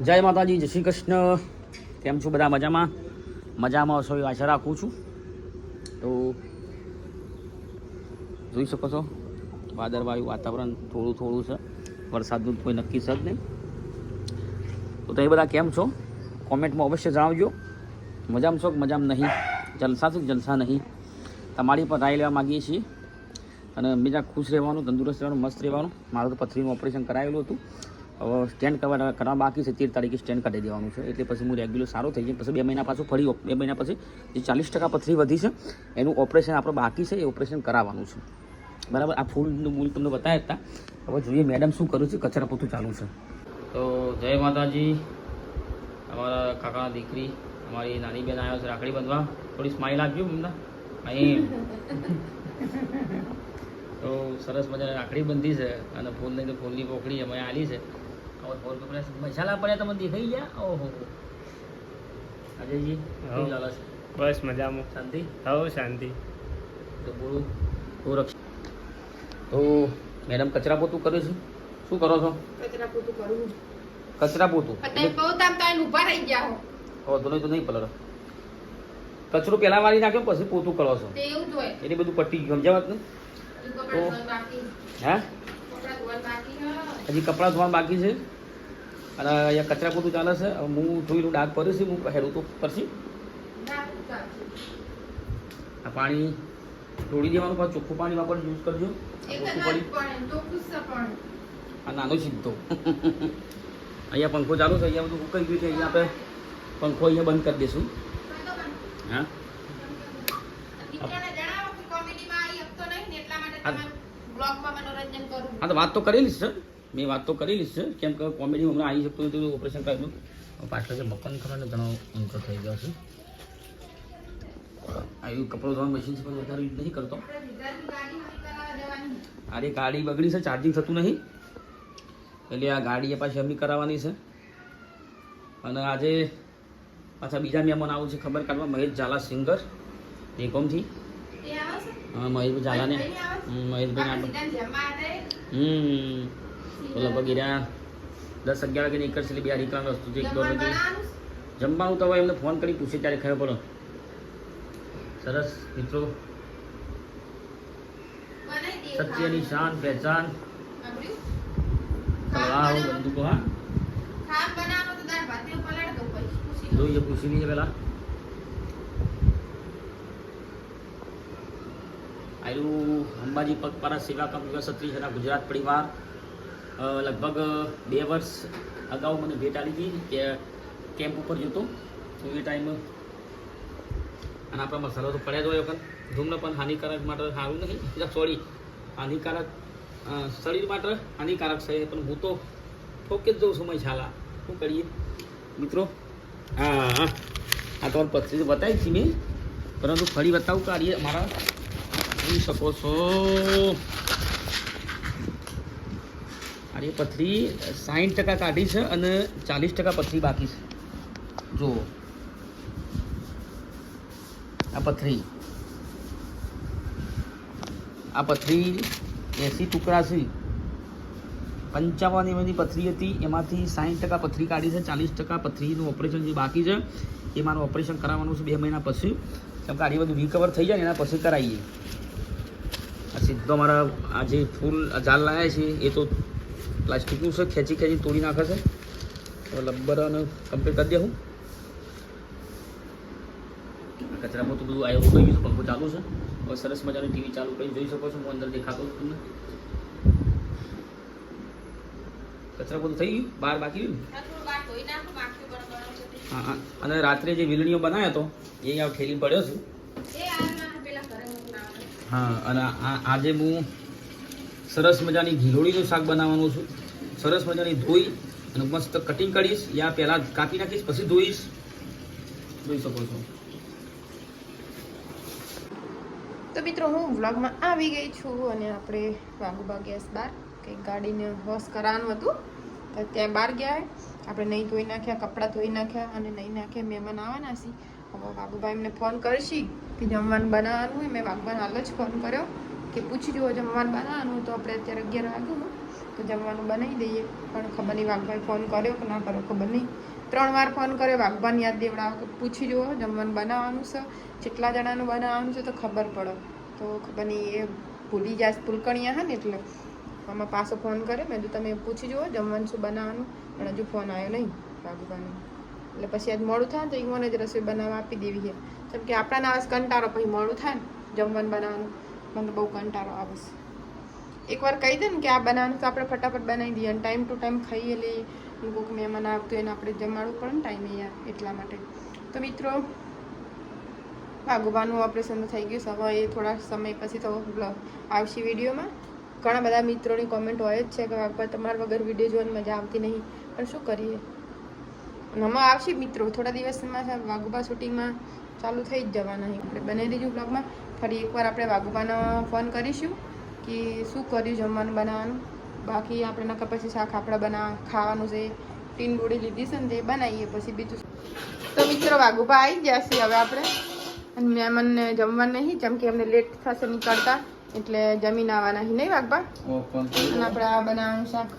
જય માતાજી, જય શ્રી કૃષ્ણ. કેમ છો બધા મજામાં? મજામાં છો એવી આશા રાખું છું. તો જોઈ શકો છો વાદળવાયું વાતાવરણ થોડું થોડું છે. વરસાદનું કોઈ નક્કી છે જ નહીં. તો તમે બધા કેમ છો? કોમેન્ટમાં અવશ્ય જણાવજો. મજામાં છો કે મજામાં નહીં? જલસા છે કે જલસા નહીં? તમારી પર રાય લેવા માગીએ છીએ. અને બીજા ખુશ રહેવાનું, તંદુરસ્ત રહેવાનું, મસ્ત રહેવાનું. મારું તો પથરીનું ઓપરેશન કરાવેલું હતું. સ્ટેન્ડ કરવા કરવા બાકી છે તેર તારીખે સ્ટેન્ડ કાઢી દેવાનું છે. એટલે પછી હું રેગ્યુલર સારો થઈ જાય પછી બે મહિના પાછું ફરી બે મહિના પછી જે ચાલીસ ટકા પથરી વધી છે એનું ઓપરેશન આપણે બાકી છે એ ઓપરેશન કરાવવાનું છે. બરાબર? આ ફૂલનું મૂલ તમને બતાવ્યા હતા. હવે જોઈએ મેડમ શું કરું છે કચરા પોતું ચાલુ છે. તો જય માતાજી. અમારા કાકાના દીકરી અમારી નાની બેન આવ્યો છે રાખડી બાંધવા. થોડી સ્માઇલ આપજો અમને અહીં. તો સરસ મજાની રાખડી બંધી છે અને ફૂલની તો ફૂલની પોખડી અમે આલી છે. મસાલા પડ્યા તમે દેખાઈ ગયા. ઓહો. અજયજી કેવું ચાલે છે બસ મજામાં. શાંતિ? હવ શાંતિ. તો બોલું હું રક્ષ. તો મેડમ કચરા પોતું કરે છે? શું કરો છો? કચરા પોતું કરું કચરા પોતું? અત્યારે બહુ તામ તો ઊભા રહી ગયા હો. તો નહીં તો નહીં પલર કચરો પેલા વાળી નાખ્યો પછી પોતું કરો છો? તે એવું જ હોય. એટલે બધું પટ્ટી ગયું સમજાવત ને? તો હે? હ. હજી કપડાં ધોવાનું બાકી છે? અને અહીંયા કચરા પોતું ચાલે છે. હું જોયેલું ડાક ભર્યું છે હું હેડું તો પછી. આ પાણી ઢોળી દેવાનું પણ ચોખ્ખું પાણી વાપર યુઝ કરજો. આ નાનો સીધો અહીંયા પંખો ચાલુ છે અહીંયા બધું ઉકાઈ ગયું છે અહીંયા આપણે પંખો અહીંયા બંધ કરી દઈશું. હા? હા. તો વાત તો કરેલી છે. મેં વાત તો કરેલી છે. કેમ કે કોમેડી હમણાં આવી શકતું નથી ઓપરેશન કર્યું પાછળ જે મકાન ખરાને ઘણો ઊંચો થઈ ગયો છે. આવ્યું કપડો ધોવાનું મશીન છે પણ વધારે યુઝ નહીં કરતો. અરે ગાડી બગડી છે ચાર્જિંગ થતું નહીં એટલે આ ગાડી એ પાછી અમી કરાવવાની છે. અને આજે પાછા બીજા મહેમાન આવું છે ખબર કાઢવા મહેશ ઝાલા સિંગર આવે હા મહેશભાઈ ઝાલાને. મહેશભાઈ હમ, લગભગ એરા દસ અગિયાર વાગે નીકળશે એટલે બે નીકળવાની રસ્તો છે એક દોઢ વાગે. જમવાનું તો હવે એમને ફોન કરી પૂછે ત્યારે ખબર પડો. સરસ મિત્રો. સત્યની શાન પહેચાન. બંદૂકો હા. જોઈએ પૂછી લઈએ પેલા. આયુ અંબાજી પગપારા સેવા કંપની સત્રી ગુજરાત પરિવાર. લગભગ બે વર્ષ અગાઉ મને ભેટ આવી હતી કે કેમ્પ ઉપર જતો. તો એ ટાઈમ અને આપણા મસાલો તો પડ્યા જ હોય વખત. ધૂમ્રપાન હાનિકારક માટે સારું નહીં. સોરી, હાનિકારક શરીર માટે હાનિકારક છે પણ હું તો ઠોકે જ જઉં સમય છાલા શું કરીએ? મિત્રો હા હા આ તો પથરી બતાવી હતી મેં. પરંતુ ફરી બતાવું કાઢીએ મારા જોઈ શકો છો. એ પથરી સાઠ ટકા કાઢી છે અને ચાલીસ ટકા પથરી બાકી છે. જુઓ. આ પથરી. આ પથરી એસી ટુકડા છે. પંચાવન એમની પથરી હતી, એમાંથી સાઠ ટકા પથરી કાઢી છે, ચાલીસ ટકા પથરીનું ઓપરેશન જે બાકી છે, એ મારું ઓપરેશન કરાવવાનું છે બે મહિના પછી. કેમ કે બધું રિકવર થઈ જાય ને એના પછી કરાવીએ. આ સીધો મારા આ જે ફૂલ જાલ લાયા છે, એ તો પ્લાસ્ટિકનું છે ખેંચી ખેંચી તોડી નાખે છે. હવે લબ્બર અને કમ્પ્લીટ કરી દે હું. કચરામાં તો બધું આવ્યું ગયું છે પંખો ચાલુ છે. હવે સરસ મજાની ટીવી ચાલુ કરી જોઈ શકો છો હું અંદર દેખાતો તમને. કચરા બધું થઈ ગયું? બહાર બાકી. હા હા અને રાત્રે જે વીલણીઓ બનાવ્યો હતો એ અહીંયા ઠેલી પડ્યો છું. હા અને આજે હું સરસ મજાની ઘીલોળીનું શાક બનાવવાનું છું. સરસ મજાની ધોઈ અને મસ્ત કટિંગ કરીશ. યા પહેલાં કાપી નાખીશ, પછી ધોઈશ. જોઈ શકો છો. તો મિત્રો, હું વ્લોગમાં આવી ગઈ છું અને આપણે વાઘુબા ગેસ બાર કંઈક ગાડીને વોશ કરાવવાનું હતું. તો ત્યાં બહાર ગયા આપણે નહીં ધોઈ નાખ્યા, કપડાં ધોઈ નાખ્યા અને નહીં નાખ્યા, મહેમાન આવવાના છે. હવે વાઘુભાઈ એમને ફોન કરશી કે જમવાનું બનાવવાનું હોય. મેં વાઘુભાઈને હાલ જ ફોન કર્યો. કે પૂછી જુઓ જમવાનું બનાવવાનું તો આપણે અત્યારે અગિયાર વાગ્યું તો જમવાનું બનાવી દઈએ. પણ ખબર નહીં, વાઘભાઈ ફોન કર્યો કે ના કર્યો, ખબર નહીં. ત્રણ વાર ફોન કર્યો વાઘબાને યાદ દેવડાવો કે પૂછી જુઓ જમવાનું બનાવવાનું છે કેટલા જણાનું બનાવવાનું છે તો ખબર પડે. તો ખબર નહીં, એ ભૂલી જાય પુલકણિયા હા ને એટલે. આમાં પાછો ફોન કર્યો, મેં તો તમે પૂછી જુઓ, જમવાનું શું બનાવવાનું? પણ હજુ ફોન આવ્યો નહીં વાઘબાનો એટલે પછી આજ મોડું થાય તો તો મને જ રસોઈ બનાવવા આપી દેવી છે. કેમ કે આપણાને આવે છે કંટાળો, પછી મોડું થાય જમવાનું બનાવવાનું. મને બહુ કંટાળો આવે છે. એકવાર કહી દે ને કે આ બનાવવાનું તો આપણે ફટાફટ બનાવી દઈએ અને ટાઈમ ટુ ટાઈમ ખાઈએ લઈએ કોઈક મહેમાન આવતું એને આપણે જમાડવું પડે ને ટાઈમે યાર એટલા માટે. તો મિત્રો વાઘુબાનું ઓપરેશન થઈ ગયું સવા એ થોડા સમય પછી તો આવશે વિડીયોમાં. ઘણા બધા મિત્રોની કોમેન્ટ હોય જ છે કે વાઘભા તમારા વગર વીડિયો જોવાની મજા આવતી નહીં. પણ શું કરીએ? હમણાં આવશે મિત્રો, થોડા દિવસમાં વાઘુબા શૂટિંગમાં ચાલુ થઈ જ જવાના આપણે બને દઈશું બ્લોગમાં ફરી એકવાર આપણે વાઘુબાને ફોન કરીશું કે શું કર્યું જમવાનું બનાવવાનું? બાકી આપણે નકર પછી શાક આપણે બના ખાવાનું છે ટીન બોડી લીધી છે ને તે બનાવીએ પછી બીજું તો મિત્રો વાઘુભા આવી ગયા છે હવે આપણે. અને મહેમાનને જમવાનું નહીં જેમ કે અમને લેટ થશે નીકળતા એટલે જમીન આવવાના નહીં નહીં વાઘબા? અને આપણે આ બનાવવાનું શાક.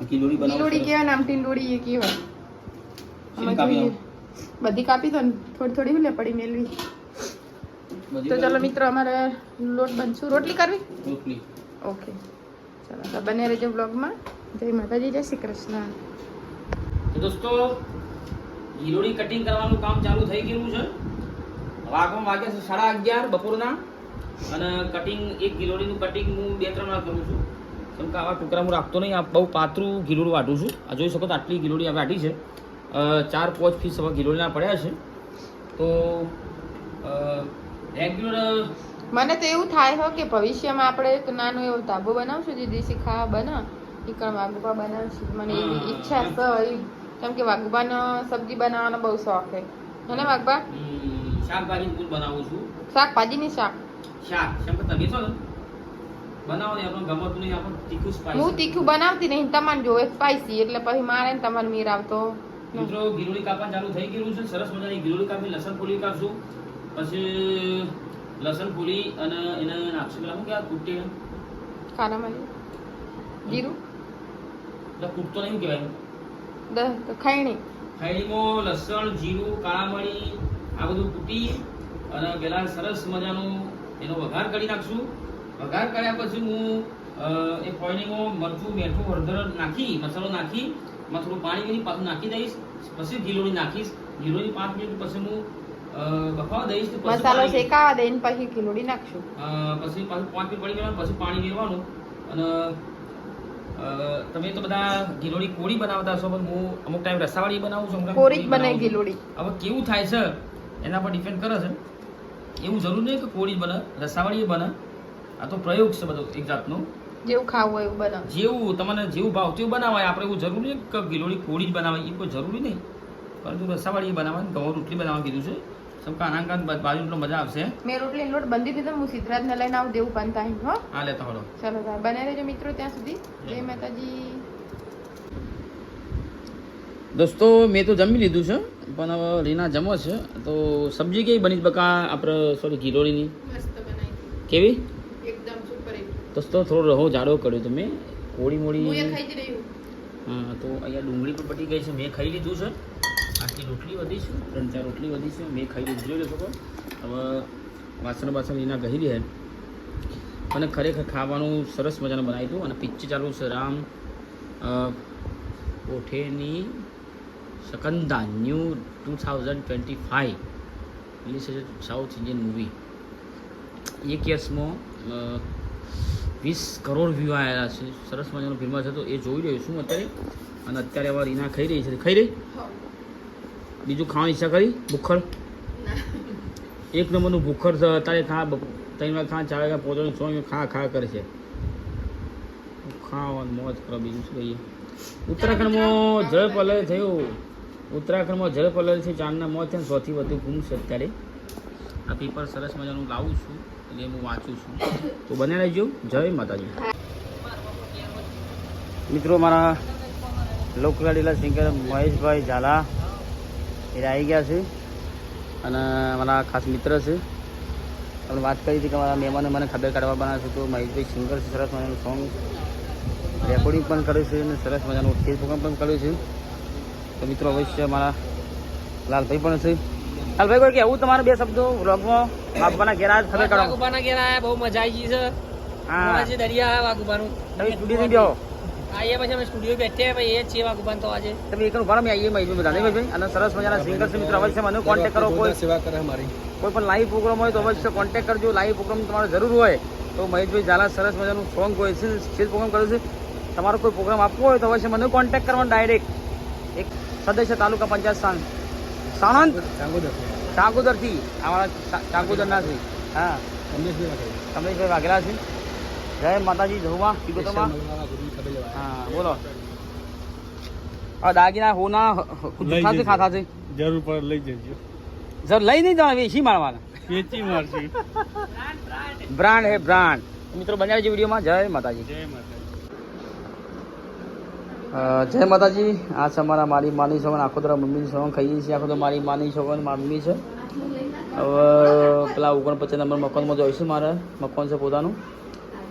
ટીંડોળી કહેવાય ને આમ ટીંડોળી એ કહેવાય. બધી કાપી તો ને થોડી થોડી લે પડી મેલવી. તો ચાલો મિત્રો અમારે લોટ બનશું. રોટલી કરવી? ઓકે. ચાલો તો બને રહેજો બ્લોગમાં જય માતાજી જય શ્રી કૃષ્ણ. તો દોસ્તો હીરોની કટિંગ કરવાનું કામ ચાલુ થઈ ગયું છે. વાગમાં વાગ્યા છે સાડા અગિયાર બપોરના. અને કટિંગ એક ગિલોડીનું કટિંગ હું બે ત્રણ વાર કરું છું. કેમ કે આવા ટુકડા હું રાખતો નહીં આ બહુ પાતળું ગિલોડું વાટું છું. આ જોઈ શકો તો આટલી ગિલોડી આ વાટી છે. ચાર પાંચ ફીસ હવે ગિલોડીના પડ્યા છે. તો રેગ્યુલર મને તો એવું થાય હો કે ભવિષ્યમાં આપણે એક નાનો એવો ધાબો બનાવશું જે દેશી ખાવા બના નીકળ વાઘુબા બનાવશું. મને એવી ઈચ્છા છે કેમ કે વાઘુબાનો સબ્જી બનાવવાનો બહુ શોખ છે. હે ને વાઘબા શાકભાજી હું બનાવું છું. શાકભાજીની શાક. શાક. કેમ કે તમે છો બનાવો ને આપણને ગમતું નહીં આપણને તીખું હું તીખું બનાવતી નહીં તમારે જોવે સ્પાઈસી એટલે પછી મારે ને તમારે મીર આવતો. મિત્રો ગીરોડી કાપવાનું ચાલુ થઈ ગયું છે સરસ મજાની ગીરોળી કાપી લસણ ફૂલી કાપશું. પછી લસણ પૂરી અને એને નાખશું. પેલા શું કહેવાય કૂટી? ખાનામાં જીરું? એટલે કૂટતો નહીં કહેવાય. ખાયણી. ખાયણીમાં લસણ જીરું કાળા મરી આ બધું કૂટી અને પેલા સરસ મજાનું એનો વઘાર કરી નાખશું. વઘાર કર્યા પછી હું એ ફોઈનીમાં મરચું મીઠું હળદર નાખી મસાલો નાખી માં થોડું પાણી પાછું નાખી દઈશ. પછી ગીલોડી નાખીશ. ગીલોડી પાંચ મિનિટ પછી હું મસાલો શેકાવા દઈને પછી ખીલોડી નાખશું. પછી પાછું પાંચ મિનિટ પડી ગયેલા પછી પાણી મેળવાનું અને તમે તો બધા ગીલોડી કોળી બનાવતા છો પણ હું અમુક ટાઈમ રસાવાળી બનાવું છું કોરી જ બને ગીલોડી. હવે કેવું થાય છે એના પર ડિપેન્ડ કરે છે. એવું જરૂર નહીં કે કોળી જ બને રસાવાળી બને. આ તો પ્રયોગ છે બધો એક જાતનો. જેવું ખાવું હોય એવું બનાવ. જેવું તમને જેવું ભાવ તેવું બનાવાય આપણે એવું જરૂરી નહીં કે ગિલોડી કોળી જ બનાવાય એ કોઈ જરૂરી નહીં. પરંતુ રસાવાળી બનાવવાની ઘઉં રોટલી બનાવવાનું કીધું છે. સમ કે આનાકાંત બાજુ એટલો મજા આવશે મેં રોટલી લોટ બંધી દીધો હું સિદ્ધરાજને લઈને આવું દેવું પણ થાય હો આ લેતા હળો ચાલો તાર બને રહેજો મિત્રો ત્યાં સુધી। જય માતાજી દોસ્તો મેં તો જમી લીધું છે પણ હવે રીના જમો છે તો સબ્જી કેવી બની બકા આપણે સોરી ગીરોળીની મસ્ત બનાવી કેવી? એકદમ સુપર દોસ્તો થોડો રહો જાડો કર્યો તમે કોળી મોળી હું હું. હા તો અહીંયા ડુંગળી પણ પટી ગઈ છે મેં ખાઈ લીધું છે. આટલી રોટલી વધી છે ત્રણ ચાર રોટલી વધી છે મેં ખાઈ જોઈ લો શકો હવે વાસણ બાસણ એના ગઈ રહે અને ખરેખર ખાવાનું સરસ મજાનું બનાવી દઉં અને પિક્ચર ચાલુ છે. રામ કોઠેની શકંદા, new two thousand twenty five છે સાઉથ ઇન્ડિયન મૂવી. એક યર્સમાં વીસ કરોડ વ્યૂ આવેલા છે. સરસ મજાનો ફિલ્મ છે તો એ જોઈ રહ્યો છું અત્યારે. અને અત્યારે હવે રીના ખાઈ રહી છે. ખાઈ રહી? બીજું ખાવાની ઈચ્છા કરી? ભૂખર? એક નંબરનું ભૂખર છે અત્યારે ખા ત્રણ વાર ખા ચાર વાગ્યા પહોંચવાનું છ ખા ખા કરે છે. ખાવાનું મોજ કરો બીજું શું કહીએ ઉત્તરાખંડમાં જળ પલય થયું. ઉત્તરાખંડમાં જળ છે ચાંદના મોત થયા સૌથી વધુ ગુમ છે અત્યારે. આ પેપર સરસ મજાનું લાવું છું એટલે હું વાંચું છું. તો બને રહેજો. જય માતાજી. મિત્રો મારા લોકલાડીલા સિંગર મહેશભાઈ ઝાલા એ આવી ગયા છે. અને મારા ખાસ મિત્ર છે. આપણે વાત કરી હતી કે મારા મહેમાનો મને ખબર કાઢવા બનાવે છે. તો મહેશભાઈ સિંગર છે સરસ મજાનું સોંગ રેકોર્ડિંગ પણ કર્યું છે અને સરસ મજાનું પ્રોગ્રામ પણ કર્યું છે. તો મિત્રો અવશ્ય મારા લાલભાઈ પણ છે. લાલભાઈ કોઈ કેવું તમારા બે શબ્દો? વ્લોગમાં બાપાના ઘેર આજ ખબર કરો વાઘુબાના ઘેર આયા બહુ મજા આવી ગઈ છે. હા. દરિયા વાઘુબાનું તમે સ્ટુડિયો બેહો આઈએ પછી અમે સ્ટુડિયો બેઠે ભાઈ એ છીએ વાઘુબાન તો આજે. તમે એક ઘણા મેં આવીએ મહિને બધા ભાઈ અને સરસ મજાના સિંગર છે મિત્રો અવશ્ય મને કોન્ટેક્ટ કરો કોઈ સેવા કરે અમારી. કોઈ પણ લાઈવ પ્રોગ્રામ હોય તો અવશ્ય કોન્ટેક્ટ કરજો. લાઈવ પ્રોગ્રામ તમારે જરૂર હોય તો મહેશભાઈ ઝાલા સરસ મજાનું સોંગ હોય છે સ્ટેજ પ્રોગ્રામ કર્યો છે. તમારો કોઈ પ્રોગ્રામ આપવો હોય તો અવશ્ય મને કોન્ટેક્ટ કરવાનો ડાયરેક્ટ એક સદસ્ય તાલુકા પંચાયત સાણ સાણંદ? ચાંગોદર. ચાંગોદરથી. અમારા ચાંગોદરના છે. હા. કમલેશભાઈ વાઘેલા છે. જય માતાજી જહુમાં વિગતોમાં. હા બોલો. આ દાગીના હોના ખાતે ખાતા છે? જરૂર પર લઈ જજો. સર લઈ નહીં જવાના વેચી મારવાના. વેચી મારશે. બ્રાન્ડ હે બ્રાન્ડ. મિત્રો બન્યા છે વિડીયોમાં. જય માતાજી. જય માતાજી. જય માતાજી. આ છે અમારા મારી માની સોગન આખો દર મમ્મીની સોગન ખાઈએ છીએ. આખો તો મારી માની સોગન મારી મમ્મી છે. હવે પેલા ઓગણપચાસ નંબર મકાનમાં જોઈશું મારે. મકાન છે પોતાનું.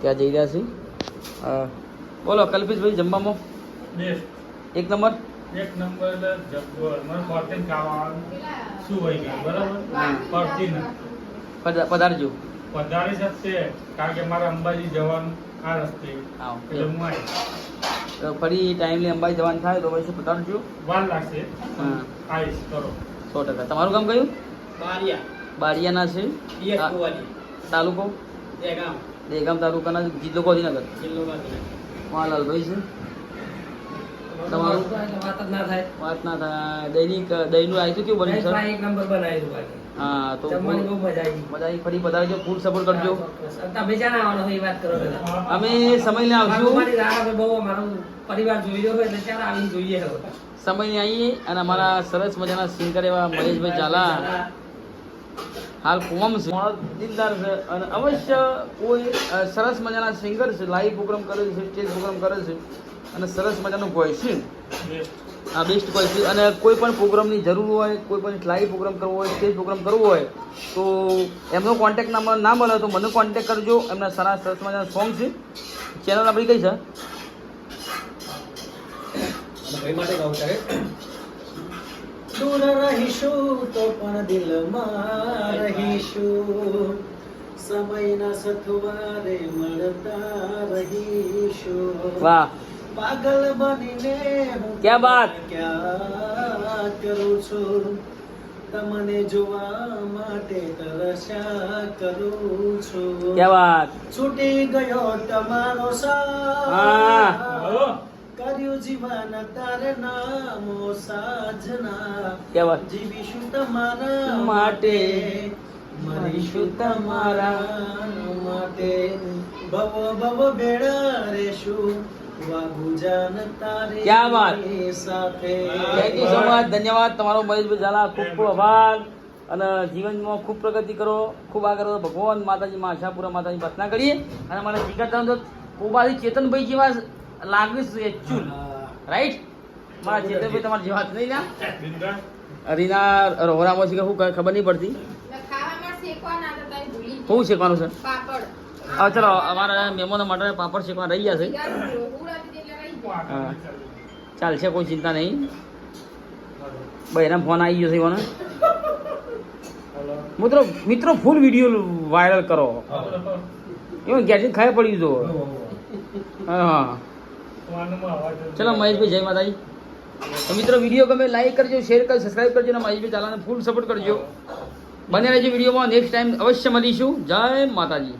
ત્યાં જઈ રહ્યા છીએ. બોલો કલ્પેશભાઈ જમવામાં? એક નંબર? એક નંબર મને શું હોય ગયું? બરાબર? ફોર્ટીન પધારજો. પધારી શકશે. કારણ કે મારે અંબાજી જવાનું આ રસ્તે. એટલે હું આવીશ. તો ફરી ટાઈમલી અંબાજી જવાનું થાય તો પછી પધારજો. વાર લાગશે. આવીશ કરો. સો ટકા. તમારું કામ કયું? બારિયા. બારિયાના છે? તાલુકો? દેગામ તાલુકાના જિલ્લો ગાંધીનગર જિલ્લો ગાંધીનગર છે. તમારું? વાત ના થાય. વાત ના થાય. દૈનિક દહીંનું આવ્યું કેવું બન્યું સર? એક નંબર બનાવી હા તો મજા આવી ફરી પધારજો ફૂલ સપોર્ટ કરજો. તમે જ્યાં આવવાનો એ વાત કરો પેલા અમે આવશું. વાઘુબાની રાહ અમે બહુ અમારો પરિવાર જોઈ રહ્યો એટલે ત્યારે આવીને જોઈએ સમય આવીએ અને અમારા સરસ મજાના સિંગર એવા મહેશભાઈ ઝાલા. હાલ કોમ છે. દિલદાર છે અને અવશ્ય કોઈ સરસ મજાના સિંગર છે. લાઈવ પ્રોગ્રામ કરે છે સ્ટેજ પ્રોગ્રામ કરે છે. અને સરસ મજાનું ભોય છે. આ બેસ્ટ ક્વોલિટી અને કોઈ પણ પ્રોગ્રામની જરૂર હોય કોઈ પણ લાઈવ પ્રોગ્રામ કરવો હોય સ્ટેજ પ્રોગ્રામ કરવો હોય તો એમનો કોન્ટેક્ટ નંબર ના મળે તો મને કોન્ટેક્ટ કરજો. એમના સારા સરસ મજાના સોંગ છે. ચેનલ આપણી કઈ છે અને ભાઈ માટે ગાવું છે દૂર રહીશું તો પણ દિલમાં રહીશું સમયના સથવારે મળતા રહીશું વાહ પાગલ બનીને ક્યાં ક્યા ક્યાં કરું છું તમને જોવા માટે તરસ્યા કરું છું ક્યાં વાત છૂટી ગયો તમારો સા હા. કર્યું જીવન તારે નામો સાજના જીવીશું તમારા માટે, મરીશું તમારા માટે. ભવ ભવ ભેળા રેશું ક્યા વાત? થેન્ક યુ સો મચ ધન્યવાદ. તમારો મહેશભાઈ ઝાલા ખૂબ ખૂબ આભાર. અને જીવનમાં ખૂબ પ્રગતિ કરો ખૂબ આગળ ભગવાન માતાજી આશાપુરા માતાજી પ્રાર્થના કરીએ. અને મારા જીગર તો કોબાથી ચેતનભાઈ જેવા લાગણી જોઈએ ચૂલ. રાઈટ મારા ચેતનભાઈ ભાઈ તમારી જ નહીં ના રીના રોહરામાં છે કે શું ખબર નહીં પડતી. ખાવામાં શેકવાના હતા તારી ભૂલી ગઈ. શું શેકવાનું છે? હા ચલો અમારા મહેમાનો માટે પાપડ શેકવા રહી. હા. ચાલશે કોઈ ચિંતા નહીં. ભાઈ એના ફોન આવી ગયો છે મને મિત્રો મિત્રો ફૂલ વીડિયો વાયરલ કરો. એવું ગેજેટ ખાઈ પડ્યું જો હા. ચલો મહેશભાઈ જય માતાજી. તો મિત્રો વીડિયો ગમે લાઈક કરજો શેર કરજો સબસ્ક્રાઈબ કરજો અને મહેશભાઈ ચાલાને ફૂલ સપોર્ટ કરજો. બને રહેજો વિડીયોમાં. નેક્સ્ટ ટાઈમ અવશ્ય મળીશું. જય માતાજી.